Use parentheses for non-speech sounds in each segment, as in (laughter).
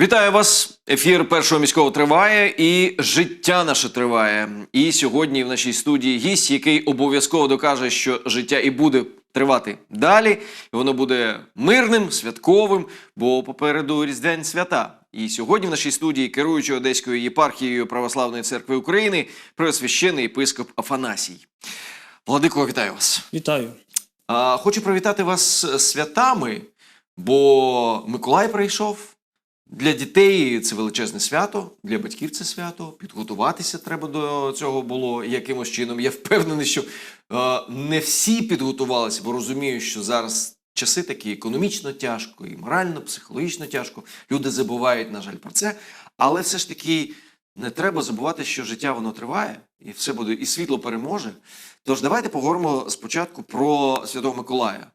Вітаю вас! Ефір першого міського триває і життя наше триває. І сьогодні в нашій студії гість, який обов'язково докаже, що життя і буде тривати далі. І воно буде мирним, святковим, бо попереду Різдвяні свята. І сьогодні в нашій студії керуючий Одеською єпархією Православної церкви України преосвящений єпископ Афанасій. Владико, вітаю вас! Вітаю. А, хочу привітати вас з святами, бо Миколай прийшов. Для дітей це величезне свято, для батьків це свято. Підготуватися треба до цього було якимось чином. Я впевнений, що е, не всі підготувалися, бо розумію, що зараз часи такі економічно тяжко, і морально, психологічно тяжко. Люди забувають, на жаль, про це. Але все ж таки не треба забувати, що життя воно триває, і все буде, і світло переможе. Тож давайте поговоримо спочатку про Святого Миколая.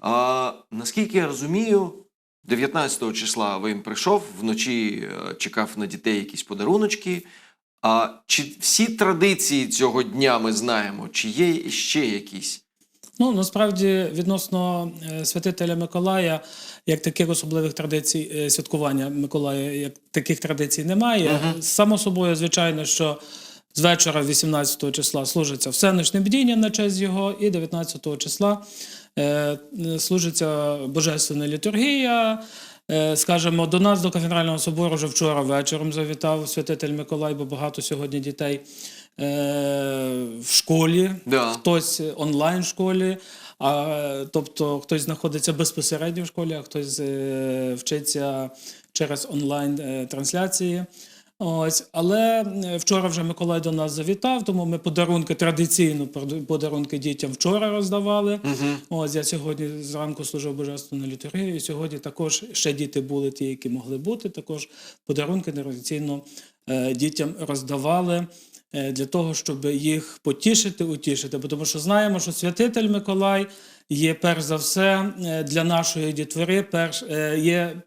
А, наскільки я розумію, 19 числа він прийшов, вночі е, чекав на дітей якісь подаруночки. А чи всі традиції цього дня ми знаємо, чи є ще якісь? Ну насправді відносно е, святителя Миколая, як таких особливих традицій е, святкування Миколая, як таких традицій немає. Само собою, звичайно, що з вечора 18 числа служиться всеночне бдіння на честь його, і 19 числа служиться божественна літургія. Е, Скажімо, до нас до кафедрального собору вже вчора вечором завітав святитель Миколай, бо багато сьогодні дітей е, в школі, Да. хтось онлайн в школі, а, тобто хтось знаходиться безпосередньо в школі, а хтось е, вчиться через онлайн е, трансляції. Ось, але вчора вже Миколай до нас завітав, тому ми подарунки традиційно подару- подарунки дітям вчора роздавали. Ось я сьогодні зранку служив божественну літургію. І сьогодні також ще діти були ті, які могли бути. Також подарунки традиційно е, дітям роздавали е, для того, щоб їх потішити, утішити. Бо Тому що знаємо, що святитель Миколай є перш за все е, для нашої дітвори, перш є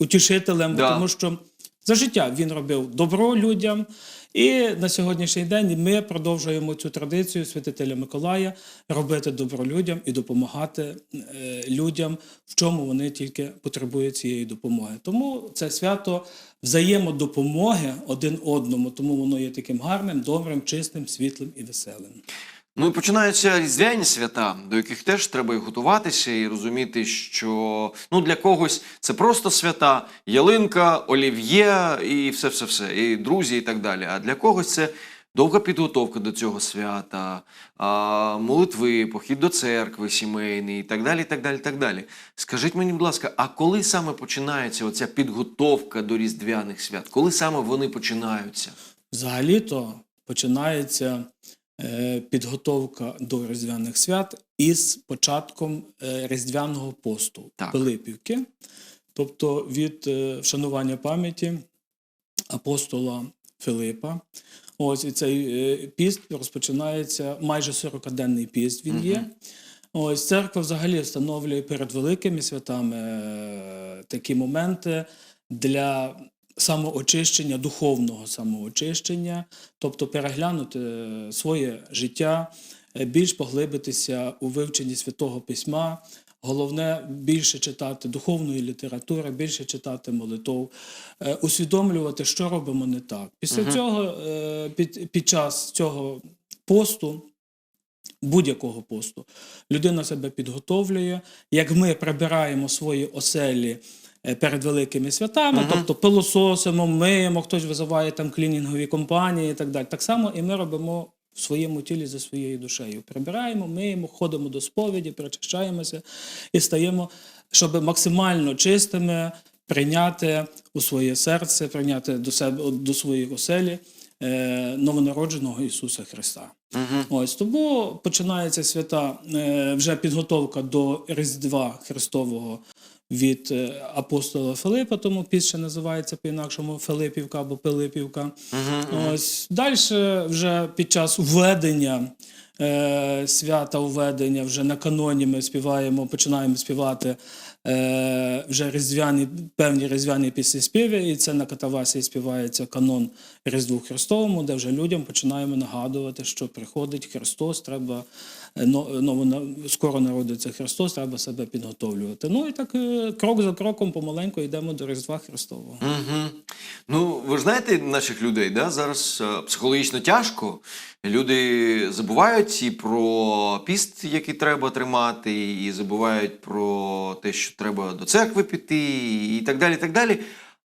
утішителем, Да. тому що за життя він робив добро людям. І на сьогоднішній день ми продовжуємо цю традицію святителя Миколая робити добро людям і допомагати е, людям, в чому вони тільки потребують цієї допомоги. Тому це свято взаємодопомоги один одному, тому воно є таким гарним, добрим, чистим, світлим і веселим. Ну і починаються різдвяні свята, до яких теж треба і готуватися і розуміти, що ну для когось це просто свята, ялинка, олів'є і все, все, все, і друзі, і так далі. А для когось це довга підготовка до цього свята, а, молитви, похід до церкви сімейний, і так далі. і так далі, і так далі. Скажіть мені, будь ласка, а коли саме починається оця підготовка до різдвяних свят? Коли саме вони починаються? Взагалі-то починається підготовка до Різдвяних свят із початком е, Різдвяного посту Так. Пилипівки, тобто від е, вшанування пам'яті апостола Филипа. Ось і цей е, піст розпочинається майже 40-денний піст. Він є. Ось церква взагалі встановлює перед великими святами е, такі моменти для самоочищення, духовного самоочищення, тобто переглянути е, своє життя, е, більш поглибитися у вивченні святого письма. Головне більше читати духовної літератури, більше читати молитов, е, усвідомлювати, що робимо не так. Після цього, е, під, під час цього посту, будь-якого посту, людина себе підготовлює. Як ми прибираємо свої оселі перед великими святами, тобто пилососимо, миємо, хтось визиває там клінінгові компанії і так далі. Так само і ми робимо в своєму тілі за своєю душею. Прибираємо, миємо, ходимо до сповіді, причащаємося і стаємо, щоб максимально чистими прийняти у своє серце, прийняти до себе до своєї оселі е, новонародженого Ісуса Христа. Ось тому починається свята е, вже підготовка до Різдва Христового від е, апостола Филипа, тому піс називається по-інакшому Филипівка або Пилипівка. Ось далі вже під час введення. е, Свята введення вже на каноні ми співаємо, починаємо співати е, вже різдвяні, певні різдвяні пісні і це на катавасі співається канон Різдву Христовому, де вже людям починаємо нагадувати, що приходить Христос, треба скоро народиться Христос, треба себе підготовлювати. Ну і так е, крок за кроком помаленьку йдемо до Різдва Христового. Угу. Ну, ви ж знаєте наших людей, да? зараз е, психологічно тяжко. Люди забувають і про піст, який треба тримати, і забувають про те, що треба до церкви піти, і так далі. І так далі.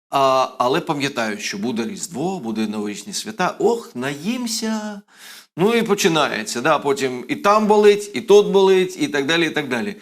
А, але пам'ятають, що буде Різдво, буде новорічні свята. Ох, наїмся. Ну і починається. Да? Потім і там болить, і тут болить, і так далі. і так далі.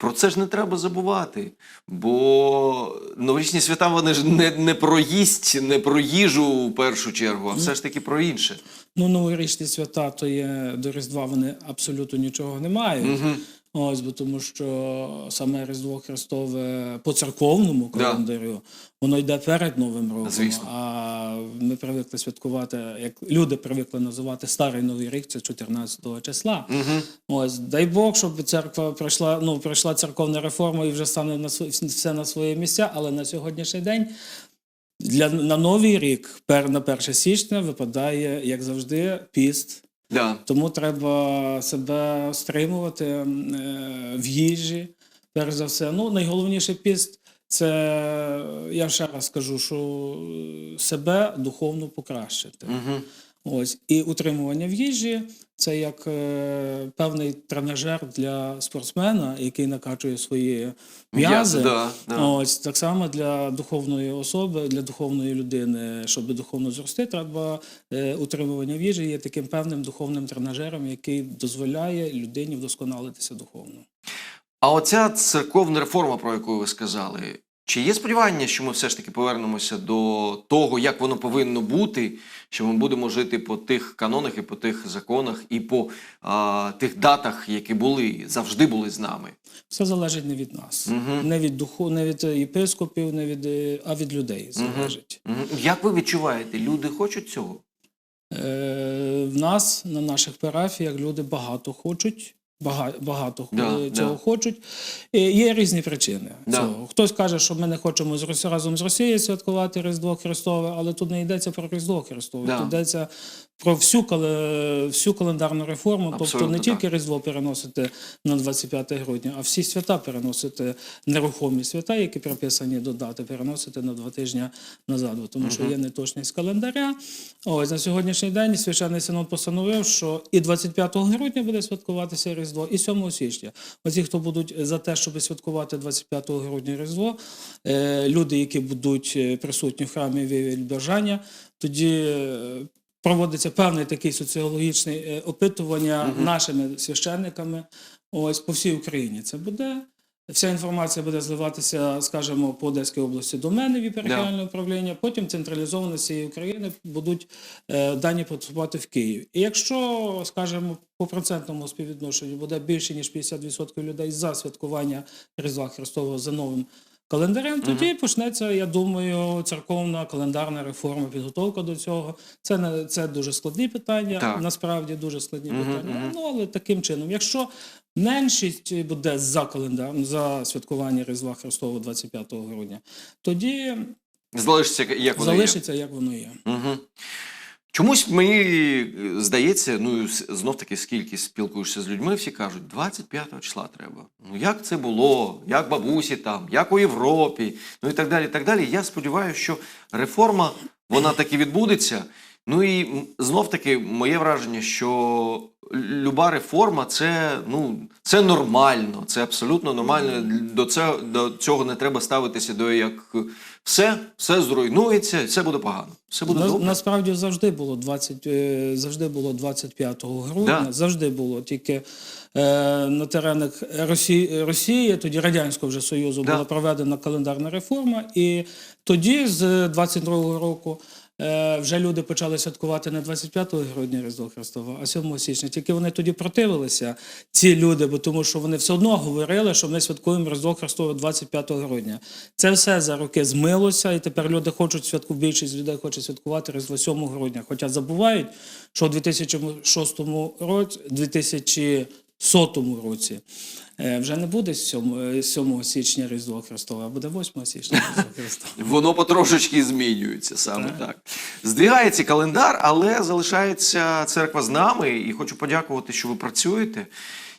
Про це ж не треба забувати. Бо новорічні свята вони ж не, не про їсть, не про їжу в першу чергу, а все ж таки про інше. Ну, новорічні свята, то є до Різдва вони абсолютно нічого не мають. Угу. Ось, бо тому що саме Різдво Христове по церковному Да. календарю, воно йде перед Новим роком. Звісно. А ми привикли святкувати, як люди привикли називати Старий Новий рік, це 14 числа. Угу. Ось, дай Бог, щоб церква пройшла, ну, пройшла церковна реформа і вже стане на все на свої місця, але на сьогоднішній день. Для на новий рік, пер на 1 січня, випадає, як завжди, піст. Да. Тому треба себе стримувати е, в їжі. Перш за все, ну найголовніше піст це я ще раз скажу, що е, себе духовно покращити. Угу. Ось і утримування в їжі це як е, певний тренажер для спортсмена, який накачує свої м'язи. Да, да. Ось так само для духовної особи, для духовної людини, щоб духовно зрости, треба е, утримування в їжі є таким певним духовним тренажером, який дозволяє людині вдосконалитися духовно. А оця церковна реформа, про яку ви сказали, чи є сподівання, що ми все ж таки повернемося до того, як воно повинно бути, що ми будемо жити по тих канонах і по тих законах, і по а, тих датах, які були, завжди були з нами? Все залежить не від нас, Мгм. не від духу, не від єпископів, не від е, а від людей залежить. Мгм. Як ви відчуваєте, люди хочуть цього? Е, в нас на наших парафіях люди багато хочуть. Бага- Багато Да, цього да. хочуть. І є різні причини Да. цього. Хтось каже, що ми не хочемо з разом з Росією святкувати Різдво Христове, але тут не йдеться про Різдво Христове, Да. тут йдеться про всю, всю календарну реформу. тобто Абсолютно не так. тільки Різдво переносити на 25 грудня, а всі свята переносити, нерухомі свята, які приписані до дати, переносити на два тижні назад, тому що є неточність календаря. Ось на сьогоднішній день священний синод постановив, що і 25 грудня буде святкуватися Різдво, і 7 січня. Оці, хто будуть за те, щоб святкувати 25 грудня Різдво, е, люди, які будуть е, присутні в храмі виявлять бажання, тоді. Проводиться певний такий соціологічний е, опитування нашими священниками. Ось по всій Україні це буде. Вся інформація буде зливатися, скажімо, по Одеській області до мене в єпархіальне управління. Потім централізовано з цієї України будуть е, дані поступати в Київ. І якщо, скажімо, по процентному співвідношенню буде більше ніж 50% людей за святкування Різдва Христового за новим календарем, тоді почнеться, я думаю, церковна календарна реформа, підготовка до цього. Це не це дуже складні питання. Так. Насправді дуже складні Мгм, питання. мгм. Ну але таким чином, якщо меншість буде за календар за святкування Різдва Христового 25 грудня, тоді Залишиться, як воно є. залишиться як воно є. Угу. Чомусь мені е, здається, ну знов таки, скільки спілкуєшся з людьми, всі кажуть, 25 числа треба. Ну як це було, як бабусі там, як у Європі, ну і так далі. і так далі. Я сподіваюся, що реформа вона таки відбудеться. Ну і знов таки моє враження, що люба реформа це, ну, це нормально, це абсолютно нормально. До цього, до цього не треба ставитися до як все, все зруйнується, все буде погано. Все буде добре. насправді завжди було 20, е, завжди було 25 грудня, Да. завжди було. Тільки е, на теренах Росії, Росії, тоді Радянського вже Союзу, Да. була проведена календарна реформа, і тоді, з 22-го року, вже люди почали святкувати не 25 грудня Різдво Христова, а 7 січня. Тільки вони тоді противилися, ці люди, бо тому що вони все одно говорили, що ми святкуємо Різдво Христове 25 грудня. Це все за роки змилося, і тепер люди хочуть святку, більшість людей хоче святкувати Різдво 7 грудня. Хоча забувають, що у 2006 році, сотому році. Е, Вже не буде 7, 7 січня Різдво Христове, а буде 8 січня Різдво (laughs) Христове. Воно потрошечки змінюється саме так. Здвигається календар, але залишається церква з нами. І хочу подякувати, що ви працюєте.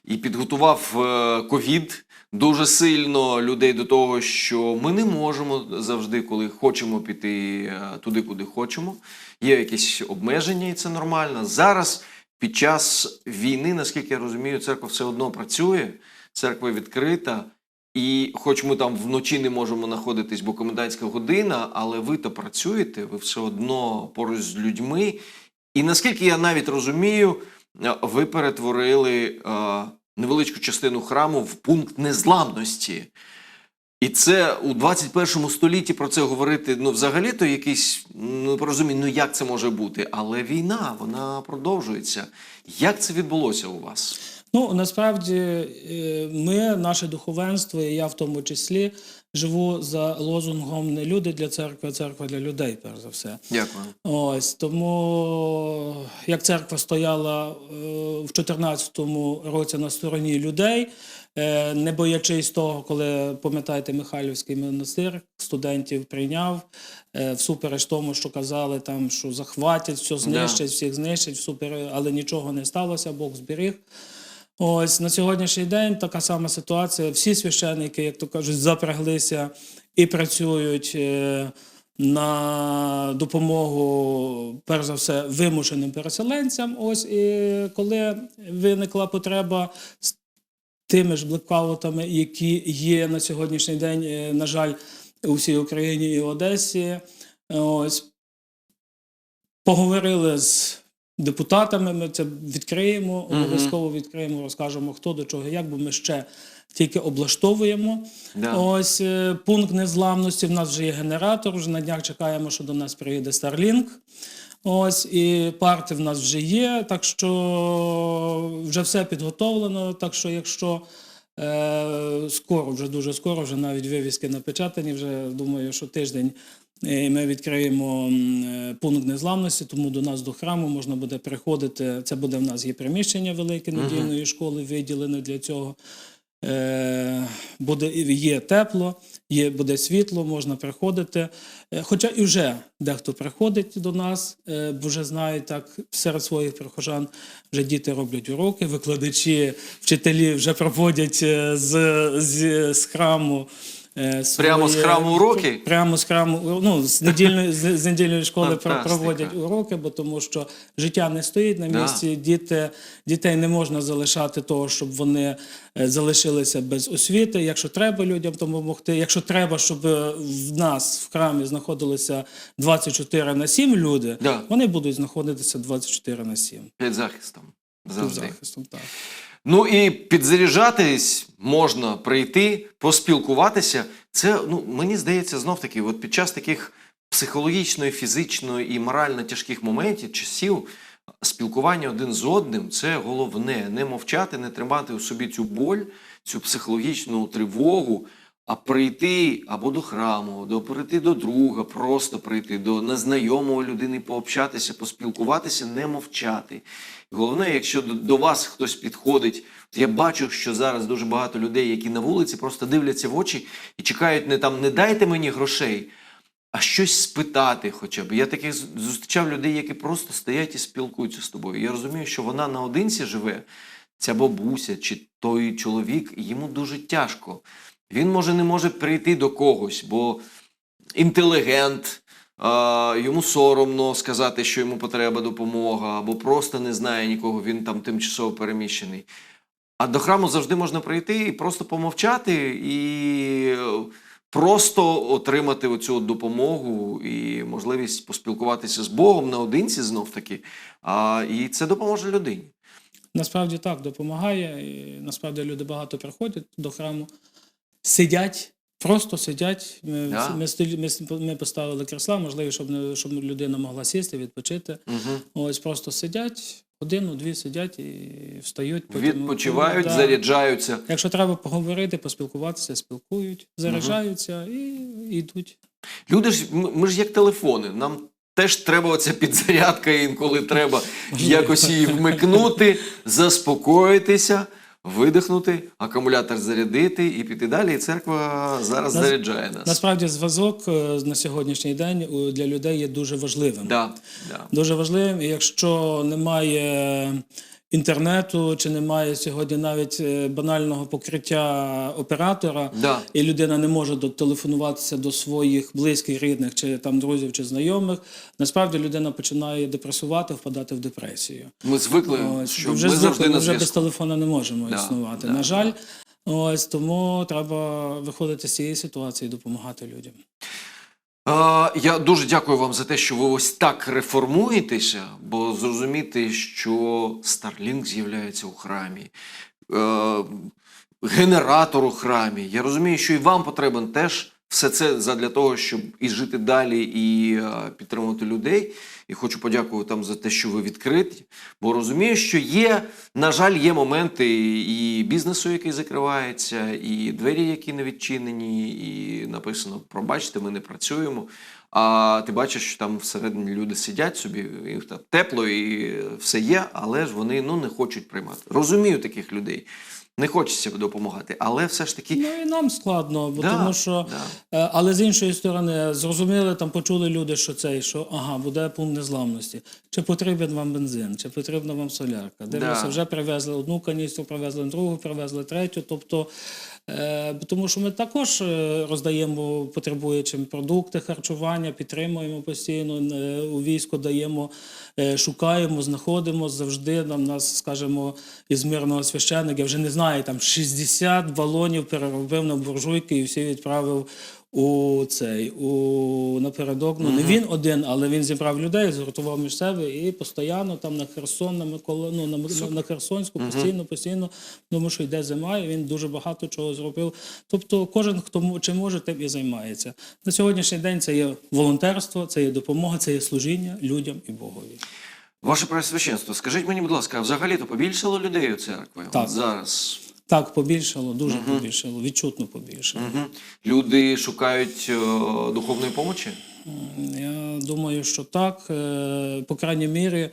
І підготував е, ковід дуже сильно людей до того, що ми не можемо завжди, коли хочемо піти е, туди, куди хочемо. Є якісь обмеження, і це нормально. Зараз, під час війни, наскільки я розумію, церква все одно працює, церква відкрита. І хоч ми там вночі не можемо знаходитись, бо комендантська година, але ви то працюєте, ви все одно поруч з людьми. І наскільки я навіть розумію, е, ви перетворили е, невеличку частину храму в пункт незламності. І це у 21 столітті про це говорити, ну, взагалі-то якийсь ну, розумію, ну як це може бути. Але війна, вона продовжується. Як це відбулося у вас? Ну насправді е, ми, наше духовенство, і я в тому числі, живу за лозунгом не люди для церкви, а церква для людей, перш за все. Дякую. Ось тому, як церква стояла е, в 2014 році на стороні людей, не боячись того, коли пам'ятаєте, Михайлівський монастир студентів прийняв е, всупереч тому, що казали там, що захватять, все знищать, всіх знищать, всупер... але нічого не сталося, Бог зберіг. Ось на сьогоднішній день така сама ситуація. Всі священники, як то кажуть, запряглися і працюють е, на допомогу, перш за все, вимушеним переселенцям. Ось і коли виникла потреба тими ж блекаутами, які є на сьогоднішній день, е, на жаль, у всій Україні і Одесі. Ось поговорили з депутатами. Ми це відкриємо, обов'язково відкриємо, розкажемо, хто до чого, як, бо ми ще тільки облаштовуємо. Да. Ось е, пункт незламності. В нас вже є генератор. Вже на днях чекаємо, що до нас приїде Starlink. Ось і парти в нас вже є, так що вже все підготовлено. Так що, якщо е, скоро, вже дуже скоро, вже навіть вивіски напечатані, вже думаю, що тиждень е, ми відкриємо е, пункт незламності, тому до нас до храму можна буде приходити. Це буде в нас є приміщення велике недільної школи, виділене для цього. Е, буде є тепло, є буде світло, можна приходити. Е, Хоча і вже дехто приходить до нас, е, бо вже знають так серед своїх прихожан, вже діти роблять уроки, викладачі, вчителі вже проводять з, з, з храму. Е, Прямо з храму уроки? Прямо з храму, ну, з недільної, з, з недільної школи про- проводять уроки, бо тому що життя не стоїть на Да. місці. Діти, дітей не можна залишати того, щоб вони е, залишилися без освіти. Якщо треба людям допомогти, якщо треба, щоб е, в нас в храмі знаходилися 24 на 7 люди, Да. вони будуть знаходитися 24 на 7 Під захистом. Під захистом. Так. Ну і підзаряджатись можна прийти, поспілкуватися. Це ну мені здається, знов таки, от під час таких психологічно, фізично і морально тяжких моментів, часів. Спілкування один з одним це головне. Не мовчати, не тримати у собі цю боль, цю психологічну тривогу, а прийти або до храму, або прийти до друга, просто прийти до незнайомої людини, пообщатися, поспілкуватися, не мовчати. Головне, якщо до вас хтось підходить, я бачу, що зараз дуже багато людей, які на вулиці, просто дивляться в очі і чекають не там, не дайте мені грошей, а щось спитати хоча б. Я таких зустрічав людей, які просто стоять і спілкуються з тобою. Я розумію, що вона наодинці живе, ця бабуся чи той чоловік, йому дуже тяжко. Він може не може прийти до когось, бо інтелігент, а, йому соромно сказати, що йому потреба допомога, або просто не знає нікого, він там тимчасово переміщений. А до храму завжди можна прийти і просто помовчати і е, просто отримати оцю допомогу і можливість поспілкуватися з Богом наодинці знов таки. І це допоможе людині. Насправді так допомагає. І насправді люди багато приходять до храму, сидять, просто сидять. Ми, Да. ми, ми, поставили кресла, можливо, щоб, не- щоб людина могла сісти, відпочити. Угу. Ось просто сидять, годину-дві сидять і встають. потім- Відпочивають, Да. заряджаються. Якщо треба поговорити, поспілкуватися, спілкують, заряджаються і йдуть. Люди ж ми ж як телефони. Нам теж треба оця підзарядка, інколи треба якось її вмикнути, заспокоїтися, видихнути, акумулятор зарядити і піти далі. І церква зараз Нас- заряджає нас. Насправді зв'язок е, на сьогоднішній день для людей є дуже важливим. Да, да. Дуже важливим. І якщо немає інтернету, чи немає сьогодні навіть е, банального покриття оператора, Да. і людина не може дотелефонуватися до своїх близьких, рідних, чи там друзів, чи знайомих, насправді людина починає депресувати, впадати в депресію. Ми звикли, Ось, що вже ми звикли, завжди ми вже без телефона не можемо Да, існувати. да, на жаль, ось тому треба виходити з цієї ситуації і допомагати людям. Я дуже дякую вам за те, що ви ось так реформуєтеся, бо зрозуміти, що Starlink з'являється у храмі, е, генератор у храмі. Я розумію, що і вам потрібен теж все це задля того, щоб і жити далі, і е, підтримувати людей. І хочу подякувати вам за те, що ви відкриті. Бо розумію, що є, на жаль, є моменти і бізнесу, який закривається, і двері, які не відчинені, і написано: пробачте, ми не працюємо. А ти бачиш, що там всередині люди сидять собі, їх тепло і все є, але ж вони ну, не хочуть приймати. Розумію таких людей. Не хочеться допомагати, але все ж таки. Ну і нам складно, бо Да, тому що. да. Е, Але з іншої сторони, зрозуміли, там почули люди, що цей, що ага, буде пункт незламності. Чи потрібен вам бензин, чи потрібна вам солярка? Дивлюся, Да. вже привезли одну каністру, привезли другу, привезли третю. Тобто, тому що ми також е, роздаємо потребуючим продукти, харчування, підтримуємо постійно е, у військо, даємо, е, шукаємо, знаходимо завжди. Нам нас, скажімо, із мирного священника, я вже не знаю, там 60 балонів переробив на буржуйки і всі відправив у цей у напередок. Ну не він один, але він зібрав людей, згуртував між себе і постійно там на Херсон, на Микола, ну, на, на Херсонську, постійно, постійно, тому що йде зима, і він дуже багато чого зробив. Тобто, кожен, хто чим може, тим і займається. На сьогоднішній день це є волонтерство, це є допомога, це є служіння людям і Богові. Ваше Преосвященство, скажіть мені, будь ласка, а взагалі-то побільшало людей у церкві? Так. Зараз. Так, побільшало, дуже побільшало, відчутно побільшало. Мгм. Люди шукають е, духовної помочі? Я думаю, що так. Е, По крайній мірі,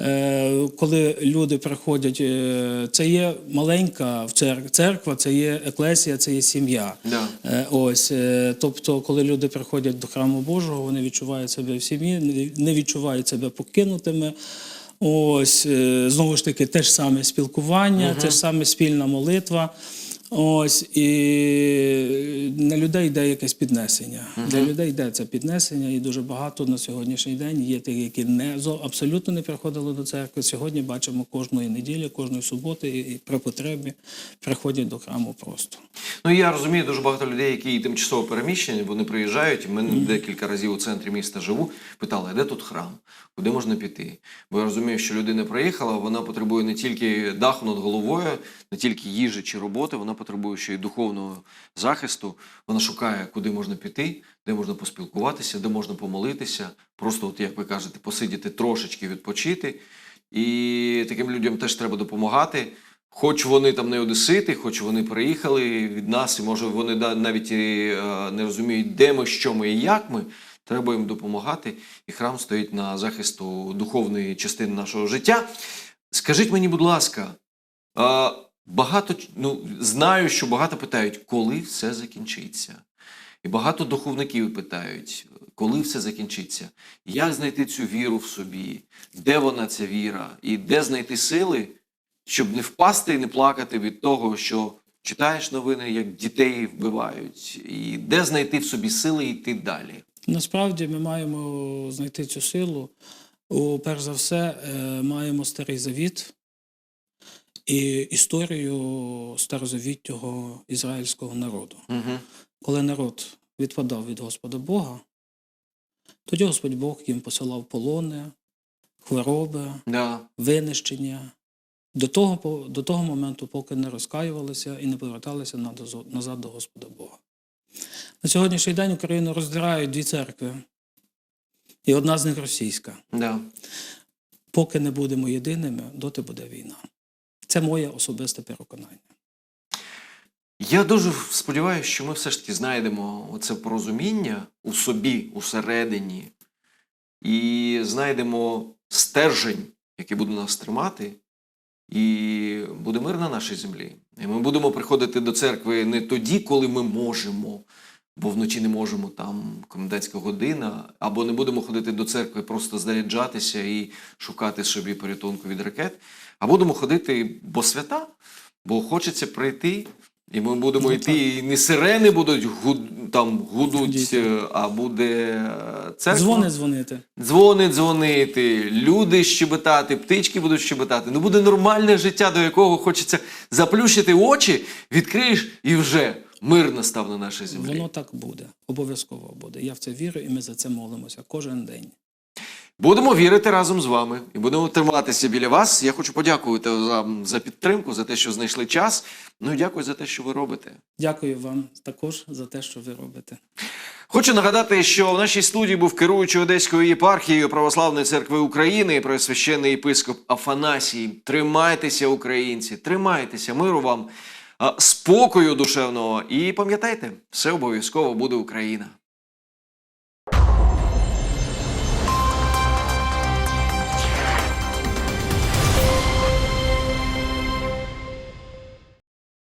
е, коли люди приходять, це є маленька церква, це є еклесія, це є сім'я. Да. Ось, тобто, коли люди приходять до храму Божого, вони відчувають себе в сім'ї, не відчувають себе покинутими. Ось е, знову ж таки, те ж саме спілкування, те ж саме спільна молитва. Ось і на людей йде якесь піднесення. Для людей йде це піднесення, і дуже багато на сьогоднішній день є тих, які не абсолютно не приходили до церкви. Сьогодні бачимо кожної неділі, кожної суботи і, і при потребі приходять до храму просто. Ну я розумію дуже багато людей, які тимчасово переміщені, вони приїжджають. Ми декілька разів у центрі міста живу. Питали, де тут храм? Куди можна піти? Бо я розумію, що людина приїхала, вона потребує не тільки даху над головою, не тільки їжі чи роботи, вона потребує ще й духовного захисту. Вона шукає, куди можна піти, де можна поспілкуватися, де можна помолитися. Просто, от як ви кажете, посидіти трошечки відпочити. І таким людям теж треба допомагати. Хоч вони там не одесити, хоч вони приїхали від нас, і може вони навіть е, не розуміють, де ми, що ми і як ми. Треба їм допомагати. І храм стоїть на захисту духовної частини нашого життя. Скажіть мені, будь ласка, багато ну, знаю, що багато питають, коли все закінчиться. І багато духовників питають, коли все закінчиться, як знайти цю віру в собі, де вона ця віра, і де знайти сили, щоб не впасти і не плакати від того, що читаєш новини, як дітей вбивають, і де знайти в собі сили йти далі. Насправді ми маємо знайти цю силу. У, перш за все, е, маємо старий завіт і історію старозавітнього ізраїльського народу. Угу. Коли народ відпадав від Господа Бога, тоді Господь Бог їм посилав полони, хвороби, Да. винищення. До того, до того моменту, поки не розкаювалися і не поверталися назад до Господа Бога. На сьогоднішній день Україну роздирають дві церкви, і одна з них російська. Да. Поки не будемо єдиними, доти буде війна. Це моє особисте переконання. Я дуже сподіваюся, що ми все ж таки знайдемо оце порозуміння у собі, усередині, і знайдемо стержень, який буде нас тримати, і буде мир на нашій землі. І ми будемо приходити до церкви не тоді, коли ми можемо, бо вночі не можемо там комендантська година, або не будемо ходити до церкви, просто заряджатися і шукати собі порятунку від ракет, а будемо ходити, бо свята, бо хочеться прийти. І ми будемо Ну, йти, і не сирени будуть гуд, там гудуть, Гудіти. е, а буде е, церква. Дзвони дзвонити. Дзвони дзвонити, люди щебетати, птички будуть щебетати. Ну буде нормальне життя, до якого хочеться заплющити очі, відкриєш і вже мир настав на нашій землі. Воно так буде. Обов'язково буде. Я в це вірю, і ми за це молимося кожен день. Будемо вірити разом з вами і будемо триматися біля вас. Я хочу подякувати вам за підтримку, за те, що знайшли час. Ну і дякую за те, що ви робите. Дякую вам також за те, що ви робите. Хочу нагадати, що в нашій студії був керуючий Одеською єпархією Православної церкви України, пресвященний єпископ Афанасій. Тримайтеся, українці, тримайтеся, миру вам, спокою душевного. І пам'ятайте, все обов'язково буде Україна.